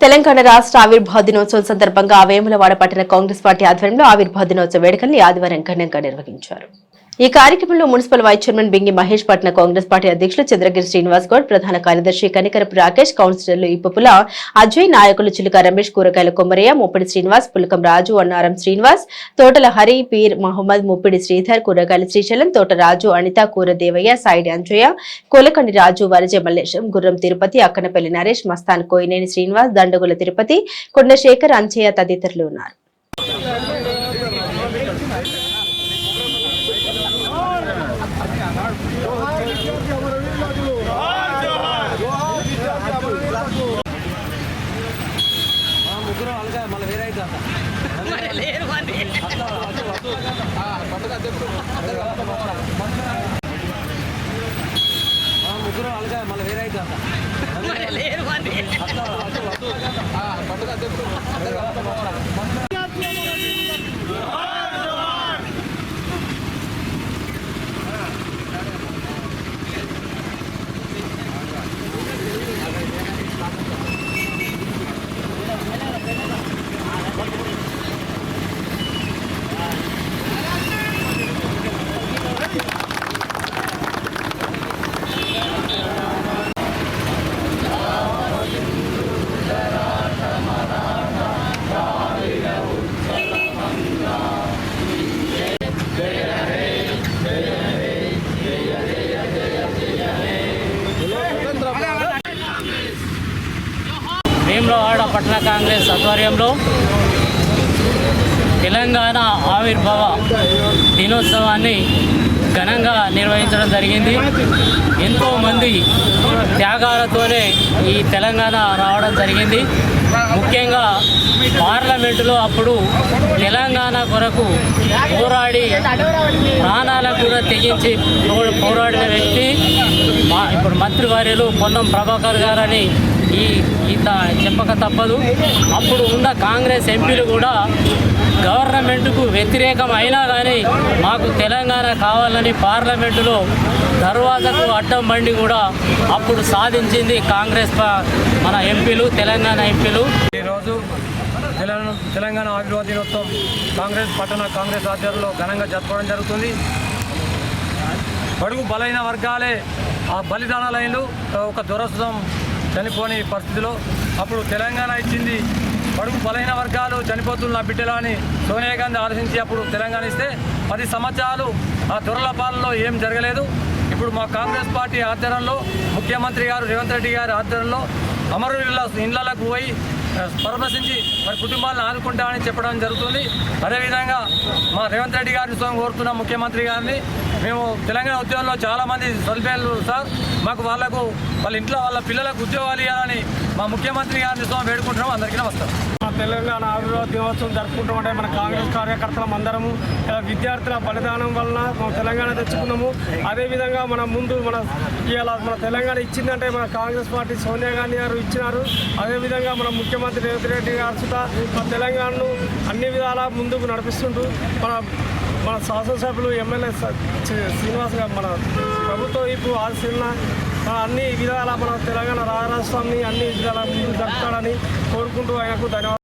తెలంగాణ రాష్ట్ర ఆవిర్భావ దినోత్సవం సందర్భంగా వేములవాడ పట్టణ కాంగ్రెస్ పార్టీ ఆధ్వర్యంలో ఆవిర్భావ దినోత్సవ వేడుకల్ని ఆదివారం ఘనంగా నిర్వహించారు. ఈ కార్యక్రమంలో municipal vice chairman Bingi Mahesh పట్న Congress party అధ్యక్షులు చంద్రగిరి శ్రీనివాస్ గౌడ్ ప్రధాన కార్యదర్శి కనికరపు రాకేష్ కౌన్సిలర్లు ఇప్పుల అజయ్ నాయకులు చిలుక రమేష్ కూరగాయల కొమ్మరయ్య ముప్పిడి శ్రీనివాస్ పులకం రాజు అన్నారం శ్రీనివాస్ తోటల హరి పీర్ మహమ్మద్ ముప్పిడి శ్రీధర్ కూరగాయల శ్రీశైలం తోట రాజు అనిత కూర దేవయ్య సాయిడి అంజయ్య కోలకండి రాజు వరజ మల్లేశం గుర్రం తిరుపతి అక్కనపల్లి నరేష్ మస్తాన్ కోయినేని శ్రీనివాస్ దండగుల తిరుపతి కొండశేఖర్ అంచయ్య తదితరులు ఉన్నారు ముగ్గురు అలాగే మళ్ళీ వేరే అయితే అలాగే మళ్ళీ వేరే అయితే వేములవాడ పట్టణ కాంగ్రెస్ ఆధ్వర్యంలో తెలంగాణ ఆవిర్భావ దినోత్సవాన్ని ఘనంగా నిర్వహించడం జరిగింది. ఎంతోమంది త్యాగాలతోనే ఈ తెలంగాణ రావడం జరిగింది. ముఖ్యంగా పార్లమెంటులో అప్పుడు తెలంగాణ కొరకు పోరాడి ప్రాణాలకు కూడా తెగించి పోరాడిన వ్యక్తి మా ఇప్పుడు మంత్రివర్యులు పొన్నం ప్రభాకర్ గారని ఈ ఈత చెప్పక తప్పదు. అప్పుడు ఉన్న కాంగ్రెస్ ఎంపీలు కూడా గవర్నమెంట్కు వ్యతిరేకం అయినా కానీ మాకు తెలంగాణ కావాలని పార్లమెంటులో దర్వాజకు అడ్డం బండి కూడా అప్పుడు సాధించింది కాంగ్రెస్ ప- మన ఎంపీలు తెలంగాణ ఎంపీలు. ఈరోజు తెలంగాణ తెలంగాణ ఆవిర్భావ దినోత్సవం కాంగ్రెస్ పట్టణ కాంగ్రెస్ ఆధ్వర్యంలో ఘనంగా జరపడం జరుగుతుంది. బడుగు బలైన వర్గాలే ఆ బలిదానాలైన ఒక దురస్థం చనిపోని పరిస్థితిలో అప్పుడు తెలంగాణ ఇచ్చింది. బడుగు బలహీన వర్గాలు చనిపోతున్న బిడ్డలు అని సోనియా గాంధీ ఆలోచించి అప్పుడు తెలంగాణ ఇస్తే పది సంవత్సరాలు ఆ దొరల పాలనలో ఏం జరగలేదు. ఇప్పుడు మా కాంగ్రెస్ పార్టీ ఆధ్వర్యంలో ముఖ్యమంత్రి గారు రేవంత్ రెడ్డి గారి ఆధ్వర్యంలో అమరుల ఇళ్ళకు పోయి ఆ, పరామర్శించి మరి కుటుంబాలను ఆదుకుంటామని చెప్పడం జరుగుతుంది. అదేవిధంగా మా రేవంత్ రెడ్డి గారిని స్వయం కోరుతున్న ముఖ్యమంత్రి గారిని మేము తెలంగాణ ఉద్యోగంలో చాలామంది సొలిపేలు సార్ మాకు వాళ్ళకు వాళ్ళ ఇంట్లో వాళ్ళ పిల్లలకు ఉద్యోగాలు ఇవ్వాలని మా ముఖ్యమంత్రి గారిని స్వయం వేడుకుంటున్నాం. అందరికీ నమస్కారం. తెలంగాణ ఆవిర్భావ దినోత్సవం జరుపుకుంటామంటే మన కాంగ్రెస్ కార్యకర్తలం అందరము విద్యార్థుల బలిదానం వలన మనం తెలంగాణ తెచ్చుకున్నాము. అదేవిధంగా మన ముందు మన ఇలా మన తెలంగాణ ఇచ్చిందంటే మన కాంగ్రెస్ పార్టీ సోనియా గాంధీ గారు ఇచ్చినారు. అదేవిధంగా మన ముఖ్యమంత్రి రేవంత్ రెడ్డి గారు సుతా మన తెలంగాణను అన్ని విధాలా ముందుకు నడిపిస్తుంటూ మన మన శాసనసభ్యులు ఎమ్మెల్యే శ్రీ- శ్రీనివాస్ గారు మన ప్రభుత్వం ఇప్పుడు ఆశీలన అన్ని విధాల మన తెలంగాణ రాష్ట్రాన్ని అన్ని విధాల ముందుకు జరుపుతాడని కోరుకుంటూ ఆయనకు ధన్యవాదాలు.